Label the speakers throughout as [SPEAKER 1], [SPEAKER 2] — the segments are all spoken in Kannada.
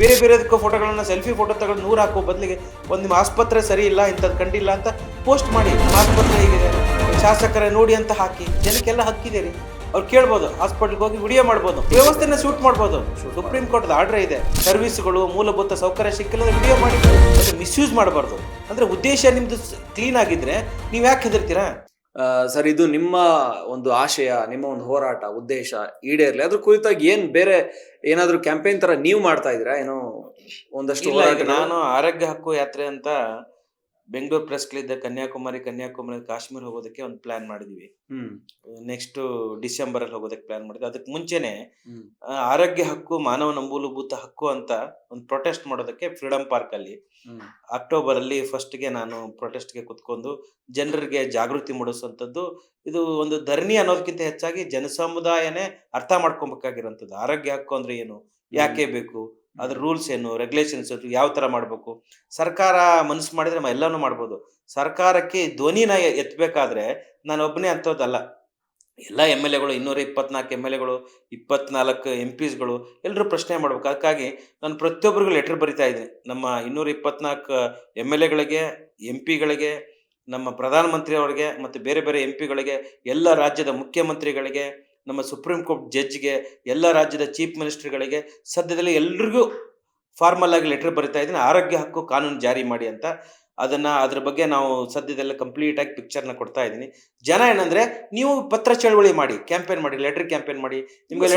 [SPEAKER 1] ಬೇರೆ ಬೇರೆದಕ್ಕೂ ಫೋಟೋಗಳನ್ನ ಸೆಲ್ಫಿ ಫೋಟೋ ತಗೊಂಡು ನೂರು ಹಾಕೋ ಬದಲಿಗೆ ಒಂದು ನಿಮ್ಮ ಆಸ್ಪತ್ರೆ ಸರಿ ಇಲ್ಲ ಇಂಥದ್ದು ಕಂಡಿಲ್ಲ ಅಂತ ಪೋಸ್ಟ್ ಮಾಡಿ. ಆಸ್ಪತ್ರೆ ಹೇಗಿದೆ. ಶಾಸಕರೇ ನೋಡಿ ಅಂತ ಹಾಕಿ. ಜನಕ್ಕೆಲ್ಲ ಹಕ್ಕಿದೆ ರೀ ಅವ್ರು ಕೇಳ್ಬೋದು, ಹಾಸ್ಪಿಟ್ಲ್ಗೆ ಹೋಗಿ ವಿಡಿಯೋ ಮಾಡ್ಬೋದು, ವ್ಯವಸ್ಥೆನ ಶೂಟ್ ಮಾಡ್ಬೋದು. ಸುಪ್ರೀಂ ಕೋರ್ಟ್ ಆರ್ಡರ್ ಇದೆ. ಸರ್ವಿಸ್ಗಳು, ಮೂಲಭೂತ ಸೌಕರ್ಯ ಸಿಕ್ಕಿಲ್ಲ ವಿಡಿಯೋ ಮಾಡಿ ಮಿಸ್ಯೂಸ್ ಮಾಡಬಾರ್ದು. ಅಂದ್ರೆ ಉದ್ದೇಶ ನಿಮ್ಮದು ಕ್ಲೀನ್ ಆಗಿದ್ರೆ ನೀವು ಯಾಕೆ ಹೆದರ್ತೀರಾ?
[SPEAKER 2] ಸರ್ ಇದು ನಿಮ್ಮ ಒಂದು ಆಶಯ ನಿಮ್ಮ ಒಂದು ಹೋರಾಟ ಉದ್ದೇಶ ಈಡೇರ್ಲಿ. ಅದ್ರ ಕುರಿತಾಗಿ ಏನ್ ಬೇರೆ ಏನಾದ್ರೂ ಕ್ಯಾಂಪೇನ್ ತರ ನೀವು ಮಾಡ್ತಾ ಇದೀರಾ ಏನೋ ಒಂದಷ್ಟು
[SPEAKER 1] ನಾನು ಆರೋಗ್ಯ ಹಕ್ಕು ಯಾತ್ರೆ ಅಂತ ಬೆಂಗಳೂರು ಪ್ರೆಸ್ ಇದ್ದ ಕನ್ಯಾಕುಮಾರಿ ಕನ್ಯಾಕುಮಾರಿ ಕಾಶ್ಮೀರ ಹೋಗೋದಕ್ಕೆ ಒಂದು ಪ್ಲಾನ್ ಮಾಡಿದ್ವಿ. ನೆಕ್ಸ್ಟ್ ಡಿಸೆಂಬರ್ ಅಲ್ಲಿ ಹೋಗೋದಕ್ಕೆ ಪ್ಲಾನ್ ಮಾಡಿದ್ವಿ ಅದಕ್ಕೆ ಮುಂಚೆನೆ ಆರೋಗ್ಯ ಹಕ್ಕು ಮಾನವನ ಮೂಲಭೂತ ಹಕ್ಕು ಅಂತ ಒಂದು ಪ್ರೊಟೆಸ್ಟ್ ಮಾಡೋದಕ್ಕೆ ಫ್ರೀಡಂ ಪಾರ್ಕ್ ಅಲ್ಲಿ. ಅಕ್ಟೋಬರ್ ಅಲ್ಲಿ ಫಸ್ಟ್ಗೆ ನಾನು ಪ್ರೊಟೆಸ್ಟ್ಗೆ ಕುತ್ಕೊಂಡು ಜನರಿಗೆ ಜಾಗೃತಿ ಮೂಡಿಸುವಂಥದ್ದು ಇದು ಒಂದು ಧರಣಿ ಅನ್ನೋದಕ್ಕಿಂತ ಹೆಚ್ಚಾಗಿ ಜನಸಮುದಾಯನೇ ಅರ್ಥ ಮಾಡ್ಕೊಬೇಕಾಗಿರೋಂಥದ್ದು ಆರೋಗ್ಯ ಹಕ್ಕು ಅಂದ್ರೆ ಏನು? ಯಾಕೆ ಬೇಕು? ಅದ್ರ ರೂಲ್ಸ್ ಏನು ರೆಗ್ಯುಲೇಷನ್ಸ್ ಯಾವ ತರ ಮಾಡಬೇಕು? ಸರ್ಕಾರ ಮನಸ್ಸು ಮಾಡಿದ್ರೆ ಎಲ್ಲಾನು ಮಾಡ್ಬೋದು. ಸರ್ಕಾರಕ್ಕೆ ಧ್ವನಿನ ಎತ್ತಬೇಕಾದ್ರೆ ನಾನು ಒಬ್ಬನೇ ಅಂಥದ್ದಲ್ಲ. ಎಲ್ಲ ಎಂ ಎಲ್ ಎಗಳು, ಇನ್ನೂರ ಇಪ್ಪತ್ನಾಲ್ಕು ಎಂ ಎಲ್ ಎಗಳು, ಇಪ್ಪತ್ನಾಲ್ಕು ಎಂ ಪಿಸ್ಗಳು ಎಲ್ಲರೂ ಪ್ರಶ್ನೆ ಮಾಡ್ಬೇಕು. ಅದಕ್ಕಾಗಿ ನಾನು ಪ್ರತಿಯೊಬ್ಬರಿಗೂ ಲೆಟರ್ ಬರಿತಾ ಇದ್ದೀನಿ. ನಮ್ಮ ಇನ್ನೂರ ಇಪ್ಪತ್ನಾಲ್ಕು ಎಂ ಎಲ್ ಎಗಳಿಗೆ, ಎಂ ಪಿಗಳಿಗೆ ನಮ್ಮ ಪ್ರಧಾನಮಂತ್ರಿ ಅವರಿಗೆ, ಮತ್ತು ಬೇರೆ ಬೇರೆ ಎಂ ಪಿಗಳಿಗೆ ಎಲ್ಲ ರಾಜ್ಯದ ಮುಖ್ಯಮಂತ್ರಿಗಳಿಗೆ ನಮ್ಮ ಸುಪ್ರೀಂ ಕೋರ್ಟ್ ಜಡ್ಜ್ಗೆ ಎಲ್ಲ ರಾಜ್ಯದ ಚೀಫ್ ಮಿನಿಸ್ಟರ್ಗಳಿಗೆ ಸದ್ಯದಲ್ಲಿ ಎಲ್ರಿಗೂ ಫಾರ್ಮಲ್ ಆಗಿ ಲೆಟರ್ ಬರಿತಾ ಇದ್ದೀನಿ. ಆರೋಗ್ಯ ಹಕ್ಕು ಕಾನೂನು ಜಾರಿ ಮಾಡಿ ಅಂತ. ಅದನ್ನ ಅದ್ರ ಬಗ್ಗೆ ನಾವು ಸದ್ಯದಲ್ಲೇ ಕಂಪ್ಲೀಟ್ ಆಗಿ ಪಿಕ್ಚರ್ನ ಕೊಡ್ತಾ ಇದ್ದೀನಿ. ಜನ ಏನಂದ್ರೆ ನೀವು ಪತ್ರ ಚಳವಳಿ ಮಾಡಿ ಕ್ಯಾಂಪೇನ್ ಮಾಡಿ ಲೆಟರ್ ಕ್ಯಾಂಪೇನ್ ಮಾಡಿ ನಿಮ್ಗೆ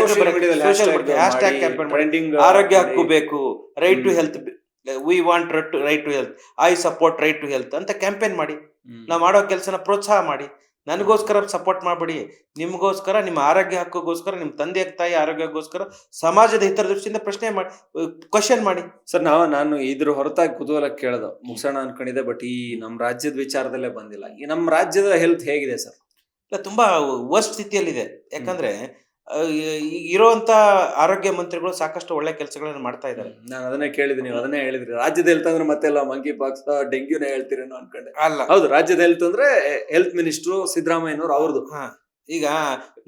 [SPEAKER 1] ಕ್ಯಾಂಪೇನ್ ಮಾಡಿ ಆರೋಗ್ಯ ಹಕ್ಕು ಬೇಕು right to health we want right to health I support right to health ಅಂತ ಕ್ಯಾಂಪೇನ್ ಮಾಡಿ. ನಾವು ಮಾಡೋ ಕೆಲಸನ ಪ್ರೋತ್ಸಾಹ ಮಾಡಿ. ನನಗೋಸ್ಕರ ಸಪೋರ್ಟ್ ಮಾಡಬೇಡಿ. ನಿಮಗೋಸ್ಕರ ನಿಮ್ಮ ಆರೋಗ್ಯ ಹಕ್ಕಿಗೋಸ್ಕರ ನಿಮ್ಮ ತಂದೆ ತಾಯಿ ಆರೋಗ್ಯಕ್ಕೋಸ್ಕರ ಸಮಾಜದ ಹಿತದೃಷ್ಟಿಯಿಂದ ಪ್ರಶ್ನೆ ಮಾಡಿ ಕ್ವಶನ್ ಮಾಡಿ.
[SPEAKER 2] ಸರ್ ನಾವು ನಾನು ಇದ್ರ ಹೊರತಾಗಿ ಕುತೂಹಲ ಕೇಳ್ದ. ಮುಗಿಸೋಣ ಅನ್ಕೊಂಡಿದ್ದೆ ಬಟ್ ಈ ನಮ್ಮ ರಾಜ್ಯದ ವಿಚಾರದಲ್ಲೇ ಬಂದಿಲ್ಲ. ಈ ನಮ್ಮ ರಾಜ್ಯದ ಹೆಲ್ತ್ ಹೇಗಿದೆ ಸರ್?
[SPEAKER 1] ಇಲ್ಲ ತುಂಬಾ ವರ್ಸ್ಟ್ ಸ್ಥಿತಿಯಲ್ಲಿದೆ. ಯಾಕಂದ್ರೆ ಇರುವಂತ ಆರೋಗ್ಯ ಮಂತ್ರಿಗಳು ಸಾಕಷ್ಟು ಒಳ್ಳೆ ಕೆಲಸಗಳನ್ನು ಮಾಡ್ತಾ ಇದ್ದಾರೆ.
[SPEAKER 2] ನಾನು ಅದನ್ನೇ ಕೇಳಿದೀನಿ ನೀವು ಅದನ್ನೇ ಹೇಳಿದ್ರಿ. ರಾಜ್ಯದ ಹೆಲ್ತ್ ಅಂದ್ರೆ ಮತ್ತೆ ಎಲ್ಲ ಮಂಕಿ ಪಾಕ್ಸ್ ಡೆಂಗ್ಯೂನೇ ಹೇಳ್ತೀರೇನೋ ಅನ್ಕೊಂಡೆ.
[SPEAKER 1] ಅಲ್ಲ.
[SPEAKER 2] ಹೌದು ರಾಜ್ಯದ ಹೆಲ್ತ್ ಅಂದ್ರೆ ಹೆಲ್ತ್ ಮಿನಿಸ್ಟ್ರು ಸಿದ್ದರಾಮಯ್ಯನವ್ರು ಅವ್ರದ್ದು.
[SPEAKER 1] ಹಾ. ಈಗ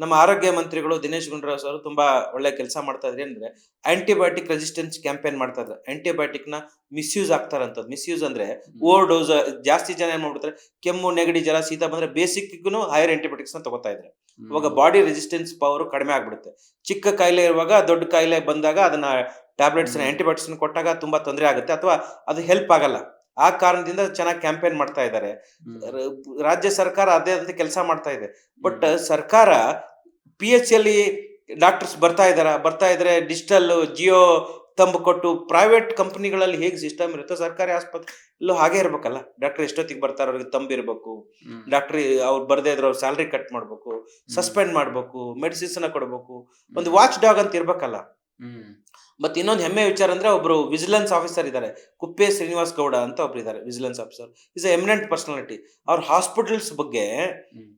[SPEAKER 1] ನಮ್ಮ ಆರೋಗ್ಯ ಮಂತ್ರಿಗಳು ದಿನೇಶ್ ಗುಂಡೂರಾವ್ ಸರ್ ತುಂಬಾ ಒಳ್ಳೆ ಕೆಲಸ ಮಾಡ್ತಾ ಇದ್ರಿ ಅಂದ್ರೆ ಆಂಟಿಬಯೋಟಿಕ್ ರೆಸಿಸ್ಟೆನ್ಸ್ ಕ್ಯಾಂಪೇನ್ ಮಾಡ್ತಾ ಇದ್ದಾರೆ ಆಂಟಿಬಯೋಟಿಕ್ನ ಮಿಸ್ಯೂಸ್ ಆಗ್ತಾರಂತದ್ದು ಮಿಸ್ಯೂಸ್ ಅಂದ್ರೆ ಓವರ್ ಡೋಸ್ ಜಾಸ್ತಿ ಜನ ಏನ್ ಮಾಡ್ಬಿಡ್ತಾರೆ? ಕೆಮ್ಮು ನೆಗಡಿ ಜ್ವರ ಶೀತ ಬಂದ್ರೆ ಬೇಸಿಕ್ಗೂ ಹೈಯರ್ ಆಂಟಿಬಯೋಟಿಕ್ಸ್ನ ತಗೋತಾ ಇದ್ದಾರೆ ಇವಾಗ ಬಾಡಿ ರೆಸಿಸ್ಟೆನ್ಸ್ ಪವರ್ ಕಡಿಮೆ ಆಗ್ಬಿಡುತ್ತೆ. ಚಿಕ್ಕ ಕಾಯಿಲೆ ಇರುವಾಗ ದೊಡ್ಡ ಕಾಯಿಲೆ ಬಂದಾಗ ಅದನ್ನ ಟ್ಯಾಬ್ಲೆಟ್ಸ್. ಆಂಟಿಬಯೋಟಿಕ್ಸ್ ಕೊಟ್ಟಾಗ ತುಂಬಾ ತೊಂದರೆ ಆಗುತ್ತೆ ಅಥವಾ ಅದು ಹೆಲ್ಪ್ ಆಗಲ್ಲ. ಆ ಕಾರಣದಿಂದ ಚೆನ್ನಾಗಿ ಕ್ಯಾಂಪೇನ್ ಮಾಡ್ತಾ ಇದ್ದಾರೆ. ರಾಜ್ಯ ಸರ್ಕಾರ ಅದೇ ಅದೇ ಕೆಲಸ ಮಾಡ್ತಾ ಇದೆ. ಬಟ್ ಸರ್ಕಾರ ಪಿ ಎಚ್ ಅಲ್ಲಿ ಡಾಕ್ಟರ್ಸ್ ಬರ್ತಾ ಇದಾರ ಬರ್ತಾ ಇದ್ರೆ ಡಿಜಿಟಲ್ ಜಿಯೋ ತಂಬು ಕೊಟ್ಟು ಪ್ರೈವೇಟ್ ಕಂಪನಿಗಳಲ್ಲಿ ಹೇಗೆ ಸಿಸ್ಟಮ್ ಇರುತ್ತೋ ಸರ್ಕಾರಿ ಆಸ್ಪತ್ರೆ ಹಾಗೆ ಇರ್ಬೇಕಲ್ಲ. ಡಾಕ್ಟರ್ ಎಷ್ಟೊತ್ತಿಗೆ ಬರ್ತಾರ ಅವ್ರಿಗೆ
[SPEAKER 2] ತಂಬಿರ್ಬೇಕು
[SPEAKER 1] ಡಾಕ್ಟರ್ ಅವ್ರು ಬರ್ದೇ ಇದ್ರೆ ಅವ್ರ ಸ್ಯಾಲ್ರಿ ಕಟ್ ಮಾಡ್ಬೇಕು ಸಸ್ಪೆಂಡ್ ಮಾಡ್ಬೇಕು ಮೆಡಿಸಿನ್ಸ್ ಕೊಡ್ಬೇಕು. ಒಂದು ವಾಚ್ ಡಾಗ್ ಅಂತ ಇರ್ಬೇಕಲ್ಲ. ಮತ್ತೆ ಇನ್ನೊಂದು ಹೆಮ್ಮೆ ವಿಚಾರ ಅಂದ್ರೆ ಒಬ್ರು ವಿಜಿಲೆನ್ಸ್ ಆಫೀಸರ್ ಇದ್ದಾರೆ ಕುಪ್ಪೆ ಶ್ರೀನಿವಾಸ್ ಗೌಡ ಅಂತ ಒಬ್ರು ಇದ್ದಾರೆ vigilance officer is eminent personality ಅವ್ರ ಹಾಸ್ಪಿಟಲ್ಸ್ ಬಗ್ಗೆ.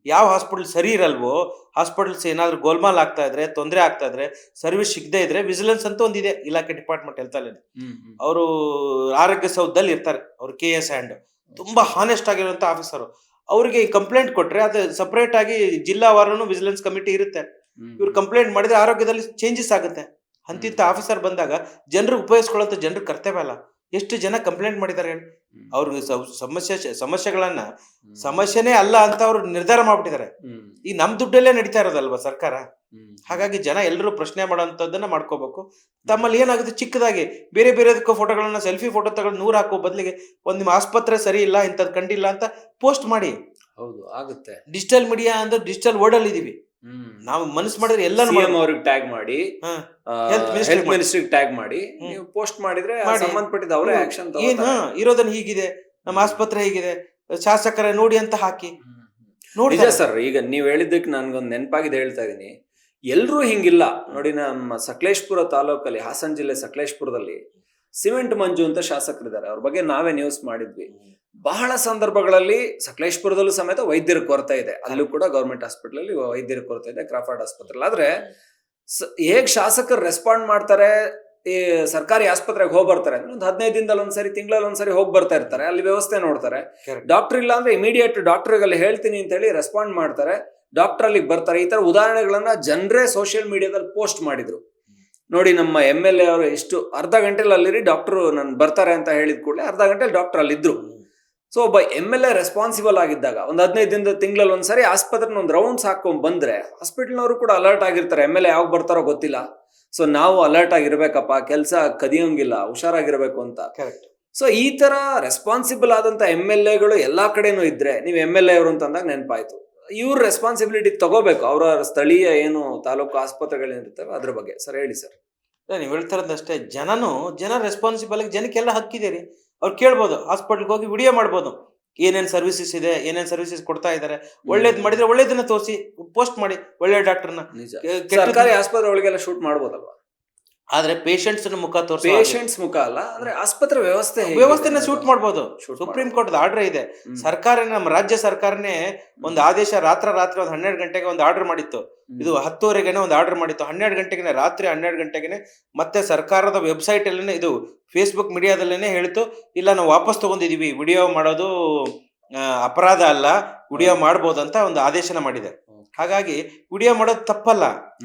[SPEAKER 1] ಯಾವ ಹಾಸ್ಪಿಟಲ್ ಸರಿ ಇರಲ್ವೋ ಹಾಸ್ಪಿಟಲ್ಸ್ ಏನಾದ್ರು ಗೋಲ್ಮಾಲ್ ಆಗ್ತಾ ಇದ್ರೆ ತೊಂದರೆ ಆಗ್ತಾ ಇದ್ರೆ ಸರ್ವಿಸ್ ಸಿಗದೆ ಇದ್ರೆ ವಿಜಿಲೆನ್ಸ್ ಅಂತ ಒಂದಿದೆ ಇಲಾಖೆ ಡಿಪಾರ್ಟ್ಮೆಂಟ್ ಹೇಳ್ತಾ
[SPEAKER 2] ಹ್ಮ್. ಹ್ಮ್.
[SPEAKER 1] ಅವರು ಆರೋಗ್ಯ ಸೌಧದಲ್ಲಿ ಇರ್ತಾರೆ ಅವ್ರು ಕೆ ಎಸ್ ಹ್ಯಾಂಡ್ ತುಂಬಾ ಹಾನೆಸ್ಟ್ ಆಗಿರುವಂತ ಆಫೀಸರ್ ಅವ್ರಿಗೆ ಕಂಪ್ಲೇಂಟ್ ಕೊಟ್ರೆ ಅದು ಸಪರೇಟ್ ಆಗಿ ಜಿಲ್ಲಾವಾರನು ವಿಜಿಲೆನ್ಸ್ ಕಮಿಟಿ ಇರುತ್ತೆ. ಇವ್ರು ಕಂಪ್ಲೇಂಟ್ ಮಾಡಿದ್ರೆ ಆರೋಗ್ಯದಲ್ಲಿ ಚೇಂಜಸ್ ಆಗುತ್ತೆ ಅಂತಿಂತ ಆಫೀಸರ್ ಬಂದಾಗ ಜನರು ಉಪಯೋಗಿಸ್ಕೊಳ್ಳೋಂಥ ಜನರು ಕರ್ತವ್ಯ ಅಲ್ಲ. ಎಷ್ಟು ಜನ ಕಂಪ್ಲೇಂಟ್ ಮಾಡಿದ್ದಾರೆ ಹೇಳಿ. ಅವ್ರಿಗೆ ಸಮಸ್ಯೆ ಸಮಸ್ಯೆಗಳನ್ನ. ಸಮಸ್ಯೆನೇ ಅಲ್ಲ ಅಂತ ಅವ್ರು ನಿರ್ಧಾರ ಮಾಡ್ಬಿಟ್ಟಿದ್ದಾರೆ ಈ ನಮ್ ದುಡ್ಡಲ್ಲೇ ನಡೀತಾ ಇರೋದಲ್ವಾ ಸರ್ಕಾರ? ಹಾಗಾಗಿ ಜನ ಎಲ್ಲರೂ ಪ್ರಶ್ನೆ ಮಾಡೋಂಥದ್ದನ್ನ ಮಾಡ್ಕೋಬೇಕು. ತಮ್ಮಲ್ಲಿ ಏನಾಗುತ್ತೆ ಚಿಕ್ಕದಾಗಿ ಬೇರೆ ಬೇರೆದಕ್ಕೂ ಫೋಟೋಗಳನ್ನ ಸೆಲ್ಫಿ ಫೋಟೋ ತಗೊಂಡು ನೂರು ಹಾಕೋ ಬದಲಿಗೆ ಒಂದು ನಿಮ್ಮ ಆಸ್ಪತ್ರೆ ಸರಿ ಇಲ್ಲ ಇಂಥದ್ ಕಂಡಿಲ್ಲ ಅಂತ ಪೋಸ್ಟ್ ಮಾಡಿ.
[SPEAKER 2] ಹೌದು ಆಗುತ್ತೆ.
[SPEAKER 1] ಡಿಜಿಟಲ್ ಮೀಡಿಯಾ ಅಂದ್ರೆ ಡಿಜಿಟಲ್ ವರ್ಡ್ ಅಲ್ಲಿ ಇದೀವಿ
[SPEAKER 2] ಹ್ಮ್.
[SPEAKER 1] ನಾವು ಮನಸ್ಸು ಮಾಡಿದ್ರೆ ಎಲ್ಲ.
[SPEAKER 2] ಅವ್ರಿಗೆ ಟ್ಯಾಗ್ ಮಾಡಿ. ಹೆಲ್ತ್. ಮಿನಿಸ್ಟ್ರಿಗೆ ಟ್ಯಾಗ್ ಮಾಡಿ. ನೀವು ಪೋಸ್ಟ್ ಮಾಡಿದ್ರೆ ಆ
[SPEAKER 1] ಮಾಡಿ.
[SPEAKER 2] ಸಂಬಂಧಪಟ್ಟಿದ ಅವರೇ ಆಕ್ಷನ್
[SPEAKER 1] ಏನ್ ಇರೋದನ್ನ ಹೀಗಿದೆ ನಮ್ಮ ಆಸ್ಪತ್ರೆ ಹೀಗಿದೆ ಶಾಸಕರ ನೋಡಿ ಅಂತ ಹಾಕಿ. ನೋಡಿ
[SPEAKER 2] ಸರ್ ಈಗ ನೀವ್ ಹೇಳಿದ್ದಕ್ಕೆ ನನ್ಗೊಂದು ನೆನಪಾಗಿದೆ ಹೇಳ್ತಾ ಇದೀನಿ. ಎಲ್ಲರೂ ಹಿಂಗಿಲ್ಲ. ನೋಡಿ ನಮ್ಮ ಸಕಲೇಶ್ಪುರ ತಾಲೂಕಲ್ಲಿ ಹಾಸನ ಜಿಲ್ಲೆ ಸಕಲೇಶ್ಪುರದಲ್ಲಿ ಸಿಮೆಂಟ್ ಮಂಜು ಅಂತ ಶಾಸಕರಿದ್ದಾರೆ. ಅವ್ರ ಬಗ್ಗೆ ನಾವೇ ನ್ಯೂಸ್ ಮಾಡಿದ್ವಿ. ಬಹಳ ಸಂದರ್ಭಗಳಲ್ಲಿ ಸಕಲೇಶ್ಪುರದಲ್ಲೂ ಸಮೇತ ವೈದ್ಯರ ಕೊರತೆ ಇದೆ. ಅಲ್ಲೂ ಕೂಡ ಗೌರ್ಮೆಂಟ್ ಹಾಸ್ಪಿಟಲ್ ಅಲ್ಲಿ ವೈದ್ಯರ ಕೊರತೆ ಇದೆ ಕ್ರಾಫರ್ಡ್ ಆಸ್ಪತ್ರೆ. ಆದ್ರೆ ಹೇಗ್ ಶಾಸಕರು ರೆಸ್ಪಾಂಡ್ ಮಾಡ್ತಾರೆ ಈ ಸರ್ಕಾರಿ ಆಸ್ಪತ್ರೆಗೆ ಹೋಗಿ ಬರ್ತಾರೆ ಅಂದ್ರೆ ಒಂದು ಹದಿನೈದು ದಿನದಲ್ಲಿ ಒಂದ್ಸರಿ ತಿಂಗಳಲ್ಲಿ ಒಂದ್ಸರಿ ಹೋಗಿ ಬರ್ತಾ ಇರ್ತಾರೆ. ಅಲ್ಲಿ ವ್ಯವಸ್ಥೆ ನೋಡ್ತಾರೆ. ಡಾಕ್ಟರ್ ಇಲ್ಲ ಅಂದ್ರೆ ಇಮಿಡಿಯೇಟ್ ಅಲ್ಲಿ ಹೇಳ್ತೀನಿ ಅಂತ ಹೇಳಿ ರೆಸ್ಪಾಂಡ್ ಮಾಡ್ತಾರೆ. ಡಾಕ್ಟರ್ ಅಲ್ಲಿಗೆ ಬರ್ತಾರೆ. ಈ ತರ ಉದಾಹರಣೆಗಳನ್ನ ಜನರೇ ಸೋಷಿಯಲ್ ಮೀಡಿಯಾದಲ್ಲಿ ಪೋಸ್ಟ್ ಮಾಡಿದ್ರು. ನೋಡಿ ನಮ್ಮ ಎಂ ಎಲ್ ಎ ಅವರು ಎಷ್ಟು ಅರ್ಧ ಗಂಟೆಲಿ ಅಲ್ಲಿರಿ ಡಾಕ್ಟರ್ ನಾನು ಬರ್ತಾರೆ ಅಂತ ಹೇಳಿದ ಕೂಡಲೇ ಅರ್ಧ ಗಂಟೆಲಿ ಡಾಕ್ಟರ್ ಅಲ್ಲಿದ್ರು. ಸೊ ಒಬ್ಬ ಎಂ ಎಲ್ ಎ ರೆಸ್ಪಾನ್ಸಿಬಲ್ ಆಗಿದ್ದಾಗ ಒಂದು ಹದಿನೈದು ದಿನದ ತಿಂಗಳಲ್ಲಿ ಒಂದ್ಸರಿ ಆಸ್ಪತ್ರೆನ ಒಂದು ರೌಂಡ್ಸ್ ಹಾಕೊಂಡು ಬಂದ್ರೆ ಹಾಸ್ಪಿಟಲ್ನವರು ಕೂಡ ಅಲರ್ಟ್ ಆಗಿರ್ತಾರೆ ಎಂ ಎಲ್ ಎ ಯಾವಾಗ ಬರ್ತಾರೋ ಗೊತ್ತಿಲ್ಲ. ಸೊ ನಾವು ಅಲರ್ಟ್ ಆಗಿರ್ಬೇಕಪ್ಪ ಕೆಲಸ ಕದಿಯೋಂಗಿಲ್ಲ ಹುಷಾರಾಗಿರ್ಬೇಕು ಅಂತ.
[SPEAKER 1] ಕರೆಕ್ಟ್
[SPEAKER 2] ಸೊ ಈ ತರ ರೆಸ್ಪಾನ್ಸಿಬಲ್ ಆದಂತ ಎಂ ಎಲ್ ಎಗಳು ಎಲ್ಲಾ ಕಡೆನೂ ಇದ್ರೆ ನೀವು ಎಂ ಎಲ್ ಎ ಅವರು ಅಂತಂದಾಗ ನೆನಪಾಯ್ತು. ಇವ್ರ ರೆಸ್ಪಾನ್ಸಿಬಿಲಿಟಿ ತಗೋಬೇಕು ಅವರ ಸ್ಥಳೀಯ ಏನು ತಾಲೂಕು ಆಸ್ಪತ್ರೆಗಳೇನಿರ್ತವೆ ಅದ್ರ ಬಗ್ಗೆ. ಸರ್ ಹೇಳಿ ಸರ್.
[SPEAKER 1] ನೀವು ಹೇಳ್ತಾರದಷ್ಟೇ ಜನನು ಜನ ರೆಸ್ಪಾನ್ಸಿಬಲ್ ಜನಕ್ಕೆಲ್ಲ ಹಕ್ಕಿದೆ ರೀ. ಅವ್ರು ಕೇಳ್ಬೋದು ಹಾಸ್ಪಿಟ್ಲ್ಗೆ ಹೋಗಿ ವಿಡಿಯೋ ಮಾಡ್ಬೋದು. ಏನೇನು ಸರ್ವಿಸಸ್ ಇದೆ ಏನೇನು ಸರ್ವಿಸಸ್ ಕೊಡ್ತಾ ಇದ್ದಾರೆ ಒಳ್ಳೇದ್ ಮಾಡಿದ್ರೆ ಒಳ್ಳೇದನ್ನ ತೋರಿಸಿ ಪೋಸ್ಟ್ ಮಾಡಿ ಒಳ್ಳೆ ಡಾಕ್ಟರ್ನ
[SPEAKER 2] ಸರ್ಕಾರಿ ಆಸ್ಪತ್ರೆ ಒಳಗೆಲ್ಲ ಶೂಟ್ ಮಾಡ್ಬೋದಲ್ವಾ?
[SPEAKER 1] ಆದ್ರೆ ಪೇಷಂಟ್ಸ್ ಮುಖ ತೋರಿಸಿ
[SPEAKER 2] ಪೇಷಂಟ್ಸ್ ಮುಖ ಅಲ್ಲ ಅಂದ್ರೆ ಆಸ್ಪತ್ರೆ ವ್ಯವಸ್ಥೆ
[SPEAKER 1] ವ್ಯವಸ್ಥೆನ ಶೂಟ್ ಮಾಡ್ಬೋದು. ಸುಪ್ರೀಂ ಕೋರ್ಟ್ ಆರ್ಡರ್ ಇದೆ. ಸರ್ಕಾರ ನಮ್ಮ ರಾಜ್ಯ ಸರ್ಕಾರನೇ ಒಂದು ಆದೇಶ ರಾತ್ರ ರಾತ್ರಿ ಒಂದು ಹನ್ನೆರಡು ಗಂಟೆಗೆ ಒಂದು ಆರ್ಡರ್ ಮಾಡಿತ್ತು. ಇದು ಹತ್ತುವರೆಗೆನೆ ಒಂದು ಆರ್ಡರ್ ಮಾಡಿತ್ತು. ಹನ್ನೆರಡು ಗಂಟೆಗೆ ರಾತ್ರಿ ಹನ್ನೆರಡು ಗಂಟೆಗೆ ಮತ್ತೆ ಸರ್ಕಾರದ ವೆಬ್ಸೈಟ್ ಅಲ್ಲೇ ಇದು ಫೇಸ್ಬುಕ್ ಮೀಡಿಯಾದಲ್ಲೇನೆ ಹೇಳ್ತು ಇಲ್ಲ ನಾವು ವಾಪಸ್ ತಗೊಂಡಿದೀವಿ. ವಿಡಿಯೋ ಮಾಡೋದು ಅಪರಾಧ ಅಲ್ಲ. ವಿಡಿಯೋ ಮಾಡ್ಬೋದಂತ ಅಂತ ಒಂದು ಆದೇಶನ ಮಾಡಿದೆ. ಹಾಗಾಗಿ ವಿಡಿಯೋ ಮಾಡೋದು ತಪ್ಪಲ್ಲ.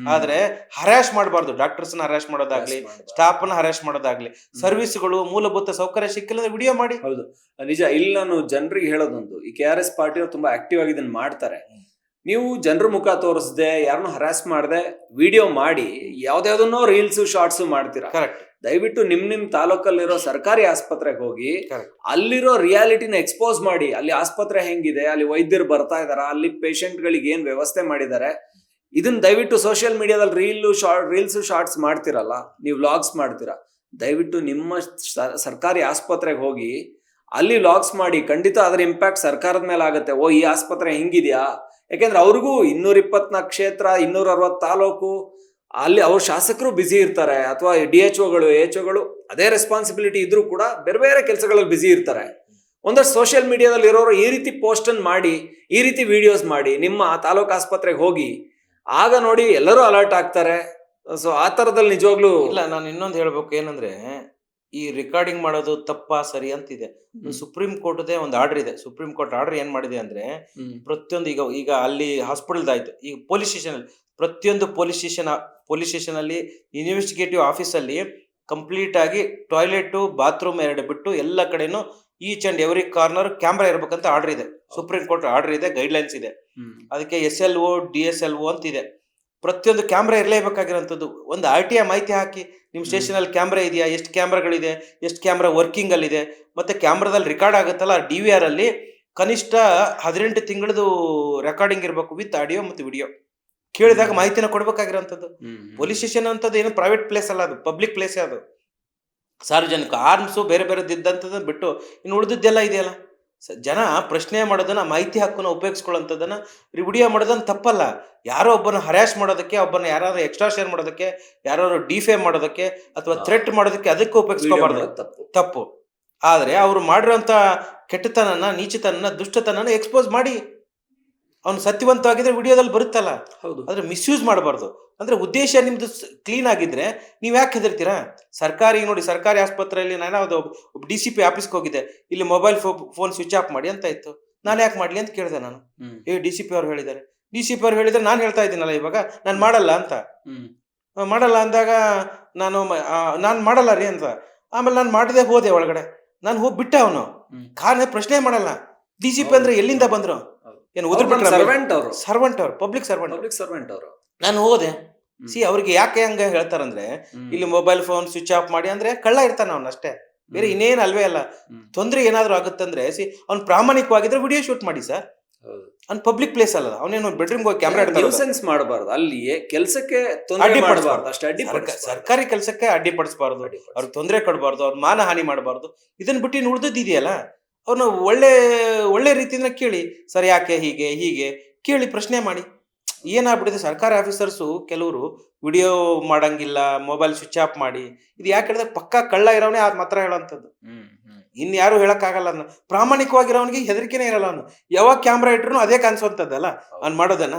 [SPEAKER 1] ಆದ್ರೆ ಹರಾಶ್ ಮಾಡಬಾರ್ದು. ಡಾಕ್ಟರ್ಸ್ ಹರಾಶ್ ಮಾಡೋದಾಗ್ಲಿ. ಸ್ಟಾಫ್ನ ಹರಾಶ್ ಮಾಡೋದಾಗ್ಲಿ. ಸರ್ವಿಸ್ಗಳು ಮೂಲಭೂತ ಸೌಕರ್ಯ ಸಿಕ್ಕಿಲ್ಲ ವಿಡಿಯೋ ಮಾಡಿ.
[SPEAKER 2] ಹೌದು. ನಿಜ ಇಲ್ಲಿ ನಾನು ಜನರಿಗೆ ಹೇಳೋದೊಂದು. ಈ ಕೆ ಆರ್ ಎಸ್ ಪಾರ್ಟಿ ತುಂಬಾ ಆಕ್ಟಿವ್ ಆಗಿ ಇದನ್ನ ಮಾಡ್ತಾರೆ. ನೀವು ಜನರ ಮುಖ ತೋರಿಸದೆ ಯಾರನ್ನೂ ಹರಾಸ್ ಮಾಡದೆ ವಿಡಿಯೋ ಮಾಡಿ ಯಾವ್ದಾವ್ದನ್ನೋ ರೀಲ್ಸ್ ಶಾರ್ಟ್ಸ್ ಮಾಡ್ತೀರಾ?
[SPEAKER 1] ಕರೆಕ್ಟ್
[SPEAKER 2] ದಯವಿಟ್ಟು ನಿಮ್ ನಿಮ್ ತಾಲೂಕಲ್ಲಿರೋ ಸರ್ಕಾರಿ ಆಸ್ಪತ್ರೆಗೆ ಹೋಗಿ. ಅಲ್ಲಿರೋ ರಿಯಾಲಿಟಿನ ಎಕ್ಸ್ಪೋಸ್ ಮಾಡಿ ಅಲ್ಲಿ ಆಸ್ಪತ್ರೆ ಹೆಂಗಿದೆ ಅಲ್ಲಿ ವೈದ್ಯರು ಬರ್ತಾ ಇದಾರ ಅಲ್ಲಿ ಪೇಷಂಟ್ ಗಳಿಗೆ ಏನ್ ವ್ಯವಸ್ಥೆ ಮಾಡಿದ್ದಾರೆ ಇದನ್ನ ದಯವಿಟ್ಟು ಸೋಷಿಯಲ್ ಮೀಡಿಯಾದಲ್ಲಿ ರೀಲ್ ಶಾರ್ಟ್ ರೀಲ್ಸ್ ಶಾರ್ಟ್ಸ್ ಮಾಡ್ತಿರಲ್ಲ ನೀವು ವ್ಲಾಗ್ಸ್ ಮಾಡ್ತೀರಾ ದಯವಿಟ್ಟು ನಿಮ್ಮ ಸರ್ಕಾರಿ ಆಸ್ಪತ್ರೆಗೆ ಹೋಗಿ ಅಲ್ಲಿ ವ್ಲಾಗ್ಸ್ ಮಾಡಿ ಖಂಡಿತ ಅದರ ಇಂಪ್ಯಾಕ್ಟ್ ಸರ್ಕಾರದ ಮೇಲೆ ಆಗುತ್ತೆ ಓ ಈ ಆಸ್ಪತ್ರೆ ಹೆಂಗಿದ್ಯಾ ಯಾಕೆಂದ್ರೆ ಅವ್ರಿಗೂ ಇನ್ನೂರ ಇಪ್ಪತ್ನಾಲ್ಕು ಕ್ಷೇತ್ರ ಇನ್ನೂರ ಅರವತ್ತು ತಾಲೂಕು ಅಲ್ಲಿ ಅವ್ರ ಶಾಸಕರು ಬ್ಯುಸಿ ಇರ್ತಾರೆ ಅಥವಾ ಡಿ ಎಚ್ ಒಗಳು ಎಚ್ ಒಗಳು ಅದೇ ರೆಸ್ಪಾನ್ಸಿಬಿಲಿಟಿ ಇದ್ರೂ ಕೂಡ ಬೇರೆ ಬೇರೆ ಕೆಲಸಗಳಲ್ಲಿ ಬ್ಯುಸಿ ಇರ್ತಾರೆ. ಒಂದಷ್ಟು ಸೋಷಿಯಲ್ ಮೀಡಿಯಾದಲ್ಲಿ ಇರೋರು ಈ ರೀತಿ ಪೋಸ್ಟ್ ಮಾಡಿ, ಈ ರೀತಿ ವಿಡಿಯೋಸ್ ಮಾಡಿ, ನಿಮ್ಮ ತಾಲೂಕು ಆಸ್ಪತ್ರೆಗೆ ಹೋಗಿ, ಆಗ ನೋಡಿ ಎಲ್ಲರೂ ಅಲರ್ಟ್ ಆಗ್ತಾರೆ. ಸೊ ಆ ಥರದಲ್ಲಿ ನಿಜವಾಗ್ಲೂ
[SPEAKER 1] ಇಲ್ಲ, ನಾನು ಇನ್ನೊಂದು ಹೇಳ್ಬೇಕು ಏನಂದ್ರೆ ಈ ರೆಕಾರ್ಡಿಂಗ್ ಮಾಡೋದು ತಪ್ಪಾ ಸರಿ ಅಂತಿದೆ. ಸುಪ್ರೀಂ ಕೋರ್ಟ್ದೇ ಒಂದು ಆರ್ಡರ್ ಇದೆ. ಸುಪ್ರೀಂ ಕೋರ್ಟ್ ಆರ್ಡರ್ ಏನ್ ಮಾಡಿದೆ ಅಂದ್ರೆ ಪ್ರತಿಯೊಂದು ಈಗ ಈಗ ಅಲ್ಲಿ ಹಾಸ್ಪಿಟಲ್ ಆಯ್ತು ಈಗ ಪೊಲೀಸ್ ಸ್ಟೇಷನ್ ಅಲ್ಲಿ ಪ್ರತಿಯೊಂದು ಪೊಲೀಸ್ ಸ್ಟೇಷನ್ ಪೊಲೀಸ್ ಸ್ಟೇಷನ್ ಅಲ್ಲಿ ಇನ್ವೆಸ್ಟಿಗೇಟಿವ್ ಆಫೀಸ್ ಅಲ್ಲಿ ಕಂಪ್ಲೀಟ್ ಆಗಿ ಟಾಯ್ಲೆಟ್ ಬಾತ್ರೂಮ್ ಎರಡು ಬಿಟ್ಟು ಎಲ್ಲ ಕಡೆನೂ each and every corner camera ಇರ್ಬೇಕಂತ order ಇದೆ. ಸುಪ್ರೀಂ ಕೋರ್ಟ್ ಆರ್ಡರ್ ಇದೆ ಗೈಡ್ಲೈನ್ಸ್ ಇದೆ. ಅದಕ್ಕೆ S L O D S L O ಅಂತ ಇದೆ ಪ್ರತಿಯೊಂದು ಕ್ಯಾಮ್ರಾ ಇರಲೇಬೇಕಾಗಿರೋಂಥದ್ದು. ಒಂದು ಆರ್ ಟಿ ಐ ಮಾಹಿತಿ ಹಾಕಿ ನಿಮ್ಮ ಸ್ಟೇಷನಲ್ಲಿ ಕ್ಯಾಮ್ರಾ ಇದೆಯಾ? ಎಷ್ಟು ಕ್ಯಾಮ್ರಾಗಳಿದೆ? ಎಷ್ಟು ಕ್ಯಾಮ್ರಾ ವರ್ಕಿಂಗಲ್ಲಿದೆ? ಮತ್ತು ಕ್ಯಾಮ್ರಾದಲ್ಲಿ ರೆಕಾರ್ಡ್ ಆಗುತ್ತಲ್ಲ ಡಿ ವಿ ಆರಲ್ಲಿ ಅಲ್ಲಿ ಕನಿಷ್ಠ ಹದಿನೆಂಟು ತಿಂಗಳದು ರೆಕಾರ್ಡಿಂಗ್ ಇರಬೇಕು ವಿತ್ ಆಡಿಯೋ ಮತ್ತು ವಿಡಿಯೋ. ಕೇಳಿದಾಗ ಮಾಹಿತಿನ ಕೊಡ್ಬೇಕಾಗಿರೋಂಥದ್ದು. ಪೊಲೀಸ್ ಸ್ಟೇಷನ್ ಅಂತದ್ದು ಏನು ಪ್ರೈವೇಟ್ ಪ್ಲೇಸ್ ಅಲ್ಲ ಅದು ಪಬ್ಲಿಕ್ ಪ್ಲೇಸೇ ಅದು. ಸಾರ್ವಜನಿಕ ಆರ್ಮ್ಸು ಬೇರೆ ಬೇರೆ ಇದ್ದಂಥದ್ದನ್ನ ಬಿಟ್ಟು ಇನ್ನು ಉಳಿದಿದ್ದೆಲ್ಲ ಇದೆಯಲ್ಲ? ಜನ ಪ್ರಶ್ನೆ ಮಾಡೋದನ್ನ ಮಾಹಿತಿ ಹಕ್ಕನ್ನ ಉಪಯೋಗಿಸ್ಕೊಳ್ಳೋಂಥದ್ದನ್ನ ವಿಡಿಯೋ ಮಾಡೋದನ್ನ ತಪ್ಪಲ್ಲ. ಯಾರೋ ಒಬ್ಬನ ಹರ್ಯಾಶ್ ಮಾಡೋದಕ್ಕೆ ಒಬ್ಬನ ಯಾರು ಎಕ್ಸ್ಟ್ರಾ ಶೇರ್ ಮಾಡೋದಕ್ಕೆ ಯಾರು ಡಿಫೇ ಮಾಡೋದಕ್ಕೆ ಅಥವಾ ಥ್ರೆಟ್ ಮಾಡೋದಕ್ಕೆ ಅದಕ್ಕೆ ಉಪಯೋಗಿಸ್ಕೋಬಾರ್ದು.
[SPEAKER 2] ತಪ್ಪು.
[SPEAKER 1] ತಪ್ಪು. ಆದ್ರೆ ಅವ್ರು ಮಾಡಿರೋಂಥ ಕೆಟ್ಟತನನ ನೀಚಿತನನ ದುಷ್ಟತನನ ಎಕ್ಸ್ಪೋಸ್ ಮಾಡಿ. ಅವನು ಸತ್ಯವಂತವಾಗಿದ್ರೆ ವಿಡಿಯೋದಲ್ಲಿ ಬರುತ್ತಲ್ಲ?
[SPEAKER 2] ಹೌದು.
[SPEAKER 1] ಅಂದ್ರೆ ಮಿಸ್ಯೂಸ್ ಮಾಡಬಾರ್ದು. ಅಂದ್ರೆ ಉದ್ದೇಶ ನಿಮ್ದು ಕ್ಲೀನ್ ಆಗಿದ್ರೆ ನೀವ್ ಯಾಕೆ ಹೆದರ್ತೀರಾ? ಸರ್ಕಾರಿ ನೋಡಿ ಸರ್ಕಾರಿ ಆಸ್ಪತ್ರೆಯಲ್ಲಿ ನಾನು ಯಾವ್ದೋ ಡಿ ಸಿ ಪಿ ಆಫೀಸ್ಗೆ ಹೋಗಿದ್ದೆ. ಇಲ್ಲಿ ಮೊಬೈಲ್ ಫೋನ್ ಸ್ವಿಚ್ ಆಫ್ ಮಾಡಿ ಅಂತ ಇತ್ತು. ನಾನು ಯಾಕೆ ಮಾಡ್ಲಿ ಅಂತ ಕೇಳಿದೆ ನಾನು. ಏ ಡಿ ಸಿ ಪಿ ಅವ್ರು ಹೇಳಿದ್ದಾರೆ. ಡಿ ಸಿ ಪಿ ಅವ್ರು ಹೇಳಿದ್ರೆ ನಾನು ಹೇಳ್ತಾ ಇದ್ದೀನಲ್ಲ ಇವಾಗ? ನಾನು ಮಾಡಲ್ಲ ಅಂತ. ಮಾಡಲ್ಲ ಅಂದಾಗ ನಾನು ನಾನು ಮಾಡಲ್ಲ ರೀ ಅಂತ ಆಮೇಲೆ ನಾನು ಮಾಡಿದೆ ಹೋದೆ ಒಳಗಡೆ. ನಾನು ಹೋಗಿ ಬಿಟ್ಟೆ ಅವನು. ಕಾರಣ ಪ್ರಶ್ನೆ ಮಾಡಲ್ಲ. ಡಿ ಸಿ ಪಿ ಅಂದ್ರೆ ಎಲ್ಲಿಂದ ಬಂದ್ರು. ಏನು ಉದ್ರ
[SPEAKER 2] ಸರ್ವೆಂಟ್ ಅವರು
[SPEAKER 1] ಸರ್ವೆಂಟ್ ಅವರು. ಪಬ್ಲಿಕ್ ಸರ್ವೆಂಟ್
[SPEAKER 2] ಪಬ್ಲಿಕ್ ಸರ್ವೆಂಟ್ ಅವರು.
[SPEAKER 1] ನಾನು ಹೋದೆ. ಸಿ ಅವ್ರಿಗೆ ಯಾಕೆ ಹಂಗ ಹೇಳ್ತಾರಂದ್ರೆ ಇಲ್ಲಿ ಮೊಬೈಲ್ ಫೋನ್ ಸ್ವಿಚ್ ಆಫ್ ಮಾಡಿ ಅಂದ್ರೆ ಕಳ್ಳ ಇರ್ತಾನ ಅವ್ನ ಅಷ್ಟೇ. ಬೇರೆ ಇನ್ನೇನು ಅಲ್ವೇ ಅಲ್ಲ. ತೊಂದ್ರೆ ಏನಾದ್ರು ಆಗುತ್ತಂದ್ರೆ ಸಿ ಅವ್ನ್ ಪ್ರಾಮಾಣಿಕವಾಗಿದ್ರೆ ವಿಡಿಯೋ ಶೂಟ್ ಮಾಡಿ ಸರ್ ಅವ್ನ್ ಪಬ್ಲಿಕ್ ಪ್ಲೇಸ್ ಅಲ್ಲ. ಅವನೇನು ಬೆಡ್ರೂಮ್ ಹೋಗಿ ಕ್ಯಾಮ್ರಾ
[SPEAKER 2] ಸೆನ್ಸ್ ಮಾಡಬಾರ್ದು. ಅಲ್ಲಿ ಕೆಲಸಕ್ಕೆ
[SPEAKER 1] ಅಡ್ಡಿ
[SPEAKER 2] ಪಡಿಸಬಾರ್ದು. ಅಷ್ಟೇ ಅಡ್ಡಿ
[SPEAKER 1] ಸರ್ಕಾರಿ ಕೆಲಸಕ್ಕೆ ಅಡ್ಡಿಪಡಿಸಬಾರ್ದು ಅವ್ರಿಗೆ ತೊಂದರೆ ಕೊಡಬಾರ್ದು. ಅವ್ರ ಮಾನ ಹಾನಿ ಮಾಡಬಾರ್ದು. ಇದನ್ನ ಬಿಟ್ಟು ಉಳ್ದದ್ದು ಇದೆಯಲ್ಲ ಅವ್ರನ್ನ ಒಳ್ಳೆ ಒಳ್ಳೆ ರೀತಿಯಿಂದ ಕೇಳಿ. ಸರ್ ಯಾಕೆ ಹೀಗೆ ಹೀಗೆ? ಕೇಳಿ ಪ್ರಶ್ನೆ ಮಾಡಿ. ಏನಾಗ್ಬಿಟ್ಟಿದೆ ಸರ್ಕಾರಿ ಆಫೀಸರ್ಸು ಕೆಲವರು ವಿಡಿಯೋ ಮಾಡಂಗಿಲ್ಲ ಮೊಬೈಲ್ ಸ್ವಿಚ್ ಆಫ್ ಮಾಡಿ. ಇದು ಯಾಕೆ ಹೇಳಿದ್ರೆ ಪಕ್ಕಾ ಕಳ್ಳ ಇರೋನೇ ಅದು ಮಾತ್ರ ಹೇಳೋಂಥದ್ದು. ಇನ್ಯಾರು ಹೇಳಕ್ಕಾಗಲ್ಲ ಅದನ್ನ ಪ್ರಾಮಾಣಿಕವಾಗಿರೋನಿಗೆ ಹೆದರಿಕೆನೇ ಇರಲ್ಲ ಅವನು. ಯಾವಾಗ ಕ್ಯಾಮ್ರಾ ಇಟ್ರು ಅದೇ ಕಾಣಿಸುವಂಥದ್ದಲ್ಲ ಅವ್ನು ಮಾಡೋದನ್ನ?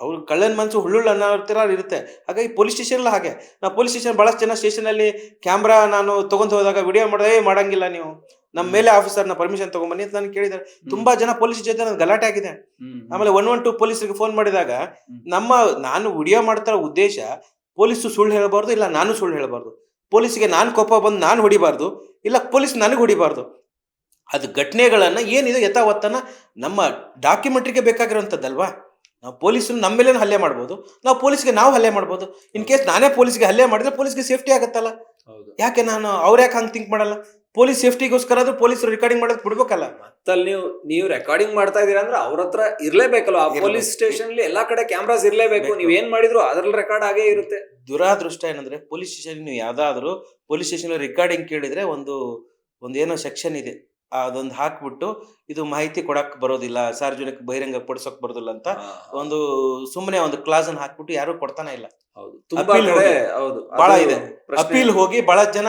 [SPEAKER 1] ಅವ್ರು ಕಳ್ಳನ ಮನ್ಸು ಹುಳ್ಳುಳ್ಳು ಅನ್ನೋ ಥರ ಇರುತ್ತೆ. ಹಾಗಾಗಿ ಪೊಲೀಸ್ ಸ್ಟೇಷನ್ ಹಾಗೆ. ನಾವು ಪೊಲೀಸ್ ಸ್ಟೇಷನ್ ಬಹಳಷ್ಟು ಜನ ಸ್ಟೇಷನ್ ಅಲ್ಲಿ ಕ್ಯಾಮ್ರಾ ನಾನು ತಗೊಂಡ್ ಹೋದಾಗ ವಿಡಿಯೋ ಮಾಡೋದೇ ಮಾಡಂಗಿಲ್ಲ ನೀವು. ನಮ್ಮ ಮೇಲೆ ಆಫೀಸರ್ನ ಪರ್ಮಿಷನ್ ತಗೊಂಬನ್ನಿ ಅಂತ ನಾನು ಕೇಳಿದ್ದಾರೆ ತುಂಬಾ ಜನ ಪೊಲೀಸ್ ಜೊತೆ ನನ್ಗೆ ಗಲಾಟೆ ಆಗಿದೆ. ಆಮೇಲೆ ಒನ್ ಒನ್ ಟು ಪೊಲೀಸರಿಗೆ ಫೋನ್ ಮಾಡಿದಾಗ ನಮ್ಮ ನಾನು ವಿಡಿಯೋ ಮಾಡ್ತಾರ ಉದ್ದೇಶ ಪೊಲೀಸ್ ಸುಳ್ಳು ಹೇಳಬಾರ್ದು ಇಲ್ಲ ನಾನು ಸುಳ್ಳು ಹೇಳಬಾರ್ದು. ಪೊಲೀಸಿಗೆ ನಾನು ಕೋಪ ಬಂದು ನಾನು ಹೊಡಿಬಾರ್ದು ಇಲ್ಲ ಪೊಲೀಸ್ ನನಗೆ ಹೊಡಿಬಾರ್ದು. ಅದು ಘಟನೆಗಳನ್ನು ಏನಿದೆ ಯಥಾವತ್ತನ ನಮ್ಮ ಡಾಕ್ಯುಮೆಂಟ್ರಿಗೆ ಬೇಕಾಗಿರೋಂಥದ್ದಲ್ವಾ ನಾವು ಪೊಲೀಸರು ನಮ್ಮ ಮೇಲೆ ಹಲ್ಲೆ ಮಾಡ್ಬೋದು ನಾವು ಪೊಲೀಸ್ಗೆ ನಾವು ಹಲ್ಲೆ ಮಾಡ್ಬೋದು. ಇನ್ ಕೇಸ್ ನಾನೇ ಪೊಲೀಸ್ಗೆ ಹಲ್ಲೆ ಮಾಡಿದ್ರೆ ಪೊಲೀಸ್ಗೆ ಸೇಫ್ಟಿ ಆಗುತ್ತಲ್ಲ? ಯಾಕೆ ನಾನು ಅವ್ರ ಯಾಕೆ ಹಂಗೆ ಥಿಂಕ್ ಮಾಡಲ್ಲ? ಪೊಲೀಸ್ ಸೇಫ್ಟಿಗೋಸ್ಕರ ಆದ್ರೂ ಪೊಲೀಸರು ರೆಕಾರ್ಡಿಂಗ್ ಮಾಡೋದು ಬಿಡ್ಬೇಕಲ್ಲ.
[SPEAKER 2] ಮತ್ತಲ್ಲಿ ನೀವು ನೀವು ರೆಕಾರ್ಡಿಂಗ್ ಮಾಡ್ತಾ ಇದೀರಾ ಅಂದ್ರೆ ಅವ್ರ ಹತ್ರ ಇರ್ಲೇಬೇಕಲ್ಲ. ಆ ಪೊಲೀಸ್ ಸ್ಟೇಷನ್ ಎಲ್ಲಾ ಕಡೆ ಕ್ಯಾಮ್ರಾಸ್ ಇರ್ಲೇಬೇಕು. ನೀವು ಏನ್ ಮಾಡಿದ್ರು ಅದ್ರಲ್ಲಿ ರೆಕಾರ್ಡ್ ಆಗೇ ಇರುತ್ತೆ.
[SPEAKER 1] ದುರಾದೃಷ್ಟ ಏನಂದ್ರೆ ಪೊಲೀಸ್ ಸ್ಟೇಷನ್ ನೀವು ಯಾವ್ದಾದ್ರು ಪೊಲೀಸ್ ಸ್ಟೇಷನ್ ರೆಕಾರ್ಡಿಂಗ್ ಕೇಳಿದ್ರೆ ಒಂದು ಒಂದು ಏನೋ ಸೆಕ್ಷನ್ ಇದೆ. ಅದೊಂದು ಹಾಕ್ಬಿಟ್ಟು ಇದು ಮಾಹಿತಿ ಕೊಡಕ್ ಬರೋದಿಲ್ಲ ಸಾರ್ವಜನಿಕ ಬಹಿರಂಗ ಪಡಿಸೋಕ್ ಬರೋದಿಲ್ಲ ಅಂತ ಒಂದು ಸುಮ್ಮನೆ ಒಂದು ಕ್ಲಾಸ್ ಅನ್ನು ಹಾಕ್ಬಿಟ್ಟು ಯಾರು ಕೊಡ್ತಾನೆ ಇಲ್ಲ. ಬಹಳ ಇದೆ. ಅಪೀಲ್ ಹೋಗಿ ಬಹಳ ಜನ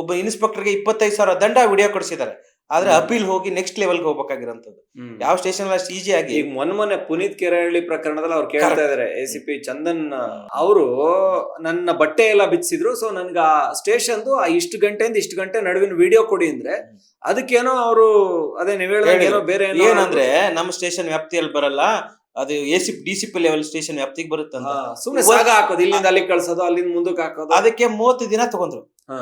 [SPEAKER 1] ಒಬ್ಬ ಇನ್ಸ್ಪೆಕ್ಟರ್ಗೆ ಇಪ್ಪತ್ತೈದು ಸಾವಿರ ದಂಡ ವಿಡಿಯೋ ಕೊಡಿಸಿದ್ದಾರೆ. ಆದ್ರೆ. ಅಪೀಲ್ ಹೋಗಿ ನೆಕ್ಸ್ಟ್ ಲೆವೆಲ್ಗೆ ಹೋಗ್ಬೇಕಾಗಿರೋಂಥದ್ದು. ಯಾವ ಸ್ಟೇಷನ್ ಅಷ್ಟು ಈಸಿ ಆಗಿ
[SPEAKER 2] ಈಗ ಮೊನ್ನೆ ಮೊನ್ನೆ ಪುನೀತ್ ಕೆರಹಳ್ಳಿ ಪ್ರಕರಣದಲ್ಲಿ ಅವ್ರು ಕೇಳ್ತಾ ಇದಾರೆ ಎ ಸಿ ಪಿ ಚಂದನ್ ಅವರು ನನ್ನ ಬಟ್ಟೆ ಎಲ್ಲ ಬಿಚ್ಚಿದ್ರು ಸೊ ನನ್ಗೆ ಆ ಸ್ಟೇಷನ್ದು ಆ ಇಷ್ಟು ಗಂಟೆಯಿಂದ ಇಷ್ಟು ಗಂಟೆ ನಡುವಿನ ವಿಡಿಯೋ ಕೊಡಿ ಅಂದ್ರೆ ಅದಕ್ಕೇನೋ ಅವರು ಅದೇ ನೀವು ಹೇಳಿದ್ರೆ. ಏನೋ ಬೇರೆ ಏನೋ
[SPEAKER 1] ಏನಂದ್ರೆ ನಮ್ಮ ಸ್ಟೇಷನ್ ವ್ಯಾಪ್ತಿಯಲ್ಲಿ ಬರಲ್ಲ ಅದು A C D C P level station ವ್ಯಾಪ್ತಿಗೆ
[SPEAKER 2] ಬರುತ್ತೆ ಸುಮ್ಮನೆ ಹಾಕೋದು ಇಲ್ಲಿಂದ ಅಲ್ಲಿ ಕಳ್ಸೋದು ಅಲ್ಲಿಂದ ಮುಂದಕ್ಕೆ ಹಾಕೋದು.
[SPEAKER 1] ಅದಕ್ಕೆ ಮೂವತ್ತು ದಿನ ತಗೊಂಡ್ರು.
[SPEAKER 2] ಹಾ.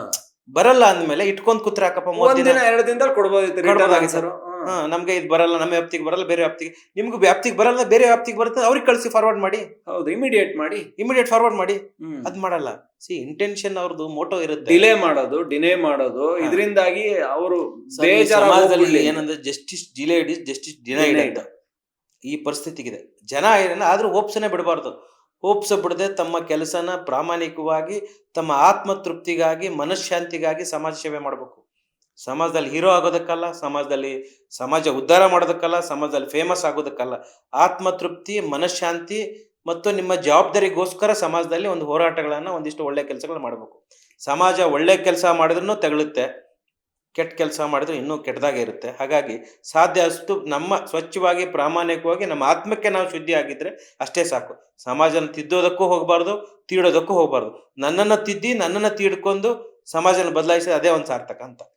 [SPEAKER 1] ಬರಲ್ಲ ಅಂದ್ಮೇಲೆ ಇಟ್ಕೊಂಡ್ ಕೂತ್ರ ಹಾಕಪ್ಪ ಮೂವತ್ತು
[SPEAKER 2] ಒಂದ್
[SPEAKER 1] ದಿನ
[SPEAKER 2] ದಿನ ಎರಡು ದಿನದಲ್ಲಿ ಕೊಡ್ಬೋದಿತ್ತು ರಿಟರ್ನ್
[SPEAKER 1] ನಮ್ಗೆ ಇದು ಬರಲ್ಲ ನಮ್ಮ ವ್ಯಾಪ್ತಿಗೆ ಬರಲ್ಲ ಬೇರೆ ವ್ಯಾಪ್ತಿಗೆ. ನಿಮ್ಗೆ ವ್ಯಾಪ್ತಿಗೆ ಬರಲ್ಲ ಬೇರೆ ವ್ಯಾಪ್ತಿಗೆ ಬರುತ್ತೆ ಅವ್ರಿಗೆ ಕಳಿಸಿ ಫಾರ್ವರ್ಡ್ ಮಾಡಿ.
[SPEAKER 2] ಹೌದು ಇಮಿಡಿಯೇಟ್ ಮಾಡಿ.
[SPEAKER 1] ಇಮಿಡಿಯೇಟ್ ಫಾರ್ವರ್ಡ್ ಮಾಡಿ. ಅದ್ ಮಾಡಲ್ಲ. ಸಿ ಇಂಟೆನ್ಷನ್ ಅವ್ರದ್ದು ಮೋಟೋ ಇರುತ್ತೆ.
[SPEAKER 2] ಡಿಲೇ ಮಾಡೋದು ಡಿನೇ ಮಾಡೋದು. ಇದರಿಂದಾಗಿ ಅವರು
[SPEAKER 1] ಸಮಾಜದಲ್ಲಿ. ಏನಂದ್ರೆ justice delayed is justice denied. ಅಂತ. ಈ ಪರಿಸ್ಥಿತಿಗಿದೆ. ಜನ ಏನ ಆದ್ರೂ ಓಪ್ಸನೆ ಬಿಡಬಾರ್ದು. ಹೋಪ್ಸ ಬಿಡದೆ ತಮ್ಮ ಕೆಲಸನ ಪ್ರಾಮಾಣಿಕವಾಗಿ, ತಮ್ಮ ಆತ್ಮತೃಪ್ತಿಗಾಗಿ ಮನಃಶಾಂತಿಗಾಗಿ ಸಮಾಜ ಸೇವೆ ಮಾಡಬೇಕು. ಸಮಾಜದಲ್ಲಿ ಹೀರೋ ಆಗೋದಕ್ಕಲ್ಲ, ಸಮಾಜದಲ್ಲಿ ಸಮಾಜ ಉದ್ಧಾರ ಮಾಡೋದಕ್ಕಲ್ಲ, ಸಮಾಜದಲ್ಲಿ ಫೇಮಸ್ ಆಗೋದಕ್ಕಲ್ಲ. ಆತ್ಮತೃಪ್ತಿ ಮನಃಶಾಂತಿ ಮತ್ತು ನಿಮ್ಮ ಜವಾಬ್ದಾರಿಗೋಸ್ಕರ ಸಮಾಜದಲ್ಲಿ ಒಂದು ಹೋರಾಟಗಳನ್ನು ಒಂದಿಷ್ಟು ಒಳ್ಳೆ ಕೆಲಸಗಳು ಮಾಡಬೇಕು. ಸಮಾಜ ಒಳ್ಳೆ ಕೆಲಸ ಮಾಡಿದ್ರೂ ತಗಳುತ್ತೆ. ಕೆಟ್ಟ ಕೆಲಸ ಮಾಡಿದ್ರೆ ಇನ್ನೂ ಕೆಟ್ಟದಾಗೆ ಇರುತ್ತೆ. ಹಾಗಾಗಿ ಸಾಧ್ಯ ಅಷ್ಟು ನಮ್ಮ ಸ್ವಚ್ಛವಾಗಿ ಪ್ರಾಮಾಣಿಕವಾಗಿ ನಮ್ಮ ಆತ್ಮಕ್ಕೆ ನಾವು ಶುದ್ಧಿ ಆಗಿದ್ರೆ ಅಷ್ಟೇ ಸಾಕು. ಸಮಾಜನ ತಿದ್ದೋದಕ್ಕೂ ಹೋಗಬಾರ್ದು, ತೀಡೋದಕ್ಕೂ ಹೋಗಬಾರ್ದು. ನನ್ನನ್ನು ತಿದ್ದಿ ನನ್ನನ್ನು ತೀಡ್ಕೊಂಡು ಸಮಾಜನ ಬದಲಾಯಿಸಿದ ಅದೇ ಒಂದು ಸಾರ್ಥಕ ಅಂತ.